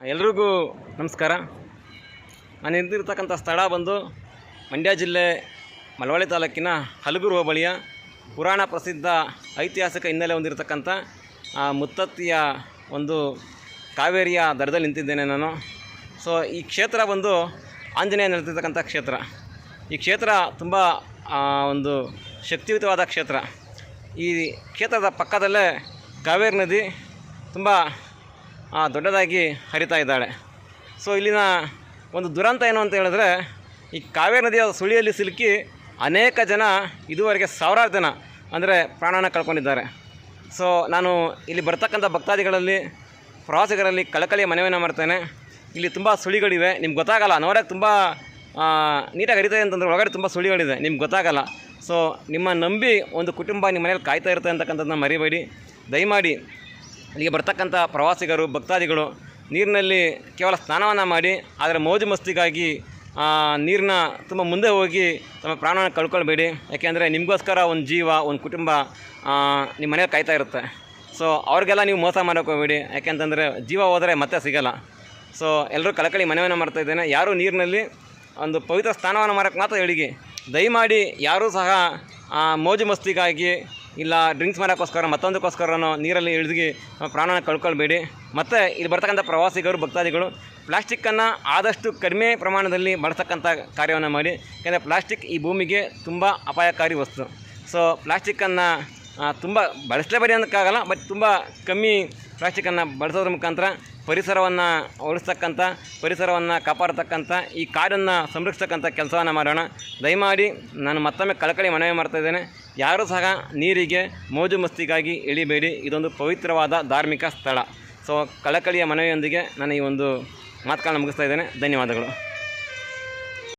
ಎಲ್ರಿಗೂ ನಮಸ್ಕಾರ. ನಾನು ನಿಂತಿರ್ತಕ್ಕಂಥ ಸ್ಥಳ ಬಂದು ಮಂಡ್ಯ ಜಿಲ್ಲೆ ಮಳವಳ್ಳಿ ತಾಲೂಕಿನ ಹಲಗೂರು ಹೋಬಳಿಯ ಪುರಾಣ ಪ್ರಸಿದ್ಧ ಐತಿಹಾಸಿಕ ಹಿನ್ನೆಲೆ ಹೊಂದಿರತಕ್ಕಂಥ ಮುತ್ತತ್ತಿಯ ಒಂದು ಕಾವೇರಿಯ ದರದಲ್ಲಿ ನಿಂತಿದ್ದೇನೆ ನಾನು. ಸೊ ಈ ಕ್ಷೇತ್ರ ಬಂದು ಆಂಜನೇಯ ನಡೆದಿರ್ತಕ್ಕಂಥ ಕ್ಷೇತ್ರ. ಈ ಕ್ಷೇತ್ರ ತುಂಬ ಒಂದು ಶಕ್ತಿಯುತವಾದ ಕ್ಷೇತ್ರ. ಈ ಕ್ಷೇತ್ರದ ಪಕ್ಕದಲ್ಲೇ ಕಾವೇರಿ ನದಿ ತುಂಬ ದೊಡ್ಡದಾಗಿ ಹರಿತಾ ಇದ್ದಾಳೆ. ಸೊ ಇಲ್ಲಿನ ಒಂದು ದುರಂತ ಏನು ಅಂತ ಹೇಳಿದ್ರೆ, ಈ ಕಾವೇರಿ ನದಿಯ ಸುಳಿಯಲ್ಲಿ ಸಿಲುಕಿ ಅನೇಕ ಜನ ಇದುವರೆಗೆ ಸಾವಿರಾರು ಜನ ಅಂದರೆ ಪ್ರಾಣನ ಕಳ್ಕೊಂಡಿದ್ದಾರೆ. ಸೊ ನಾನು ಇಲ್ಲಿ ಬರ್ತಕ್ಕಂಥ ಭಕ್ತಾದಿಗಳಲ್ಲಿ, ಪ್ರವಾಸಿಗರಲ್ಲಿ ಕಳಕಳಿ ಮನವಿಯನ್ನು ಮಾಡ್ತೇನೆ. ಇಲ್ಲಿ ತುಂಬ ಸುಳಿಗಳಿವೆ. ನಿಮ್ಗೆ ಗೊತ್ತಾಗಲ್ಲ ನೋಡೋಕೆ ತುಂಬ ನೀಟಾಗಿ ಹರಿತದೆ ಅಂತಂದ್ರೆ ಒಳಗಡೆ ತುಂಬ ಸುಳಿಗಳಿದೆ. ನಿಮ್ಗೆ ಗೊತ್ತಾಗಲ್ಲ. ಸೊ ನಿಮ್ಮ ನಂಬಿ ಒಂದು ಕುಟುಂಬ ನಿಮ್ಮ ಮನೇಲಿ ಕಾಯ್ತಾ ಇರುತ್ತೆ ಅಂತಕ್ಕಂಥದ್ದನ್ನ ಮರಿಬೇಡಿ. ದಯಮಾಡಿ ಇಲ್ಲಿಗೆ ಬರ್ತಕ್ಕಂಥ ಪ್ರವಾಸಿಗರು, ಭಕ್ತಾದಿಗಳು ನೀರಿನಲ್ಲಿ ಕೇವಲ ಸ್ನಾನವನ್ನು ಮಾಡಿ, ಆದರೆ ಮೋಜು ಮಸ್ತಿಗಾಗಿ ನೀರನ್ನ ತುಂಬ ಮುಂದೆ ಹೋಗಿ ತಮ್ಮ ಪ್ರಾಣವನ್ನು ಕಳ್ಕೊಳ್ಬೇಡಿ. ಯಾಕೆಂದರೆ ನಿಮಗೋಸ್ಕರ ಒಂದು ಜೀವ, ಒಂದು ಕುಟುಂಬ ನಿಮ್ಮ ಮನೆಯಲ್ಲಿ ಕಾಯ್ತಾ ಇರುತ್ತೆ. ಸೊ ಅವ್ರಿಗೆಲ್ಲ ನೀವು ಮೋಸ ಮಾಡೋಕೆ ಹೋಗ್ಬೇಡಿ ಯಾಕೆಂತಂದರೆ ಜೀವ ಹೋದರೆ ಮತ್ತೆ ಸಿಗಲ್ಲ. ಸೊ ಎಲ್ಲರೂ ಕಳಕಳಿ ಮನವಿಯನ್ನು ಮಾಡ್ತಾ ಇದ್ದೇನೆ. ಯಾರೂ ನೀರಿನಲ್ಲಿ ಒಂದು ಪವಿತ್ರ ಸ್ಥಾನವನ್ನು ಮಾಡೋಕ್ಕೆ ಮಾತ್ರ ಹೇಳಿಗೆ ದಯಮಾಡಿ ಯಾರೂ ಸಹ ಮೋಜು ಮಸ್ತಿಗಾಗಿ ಇಲ್ಲ ಡ್ರಿಂಕ್ಸ್ ಮಾಡೋಕ್ಕೋಸ್ಕರ, ಮತ್ತೊಂದಕ್ಕೋಸ್ಕರನೋ ನೀರಲ್ಲಿ ಇಳಿದು ಪ್ರಾಣನ ಕಳ್ಕೊಳ್ಬೇಡಿ. ಮತ್ತು ಇಲ್ಲಿ ಬರ್ತಕ್ಕಂಥ ಪ್ರವಾಸಿಗರು, ಭಕ್ತಾದಿಗಳು, ಪ್ಲಾಸ್ಟಿಕ್ಕನ್ನು ಆದಷ್ಟು ಕಡಿಮೆ ಪ್ರಮಾಣದಲ್ಲಿ ಬಳಸ್ತಕ್ಕಂಥ ಕಾರ್ಯವನ್ನು ಮಾಡಿ. ಯಾಕೆಂದರೆ ಪ್ಲಾಸ್ಟಿಕ್ ಈ ಭೂಮಿಗೆ ತುಂಬ ಅಪಾಯಕಾರಿ ವಸ್ತು. ಸೊ ಪ್ಲಾಸ್ಟಿಕ್ಕನ್ನು ತುಂಬ ಬಳಸಲೇಬೇಡಿ ಅನ್ನೋಕ್ಕಾಗಲ್ಲ ಬಟ್ ತುಂಬ ಕಮ್ಮಿ ಪ್ಲಾಸ್ಟಿಕ್ಕನ್ನು ಬಳಸೋದ್ರ ಮುಖಾಂತರ ಪರಿಸರವನ್ನು ಉಳಿಸ್ತಕ್ಕಂಥ, ಪರಿಸರವನ್ನು ಕಾಪಾಡ್ತಕ್ಕಂಥ, ಈ ಕಾಡನ್ನು ಸಂರಕ್ಷಿಸ್ತಕ್ಕಂಥ ಕೆಲಸವನ್ನು ಮಾಡೋಣ. ದಯಮಾಡಿ ನಾನು ಮತ್ತೊಮ್ಮೆ ಕಳಕಳಿ ಮನವಿ ಮಾಡ್ತಾಯಿದ್ದೇನೆ ಯಾರೂ ಸಹ ನೀರಿಗೆ ಮೋಜು ಮಸ್ತಿಗಾಗಿ ಇಳಿಬೇಡಿ. ಇದೊಂದು ಪವಿತ್ರವಾದ ಧಾರ್ಮಿಕ ಸ್ಥಳ. ಸೊ ಕಳಕಳಿಯ ಮನವಿಯೊಂದಿಗೆ ನಾನು ಈ ಒಂದು ಮಾತುಗಳನ್ನ ಮುಗಿಸ್ತಾ ಇದ್ದೇನೆ. ಧನ್ಯವಾದಗಳು.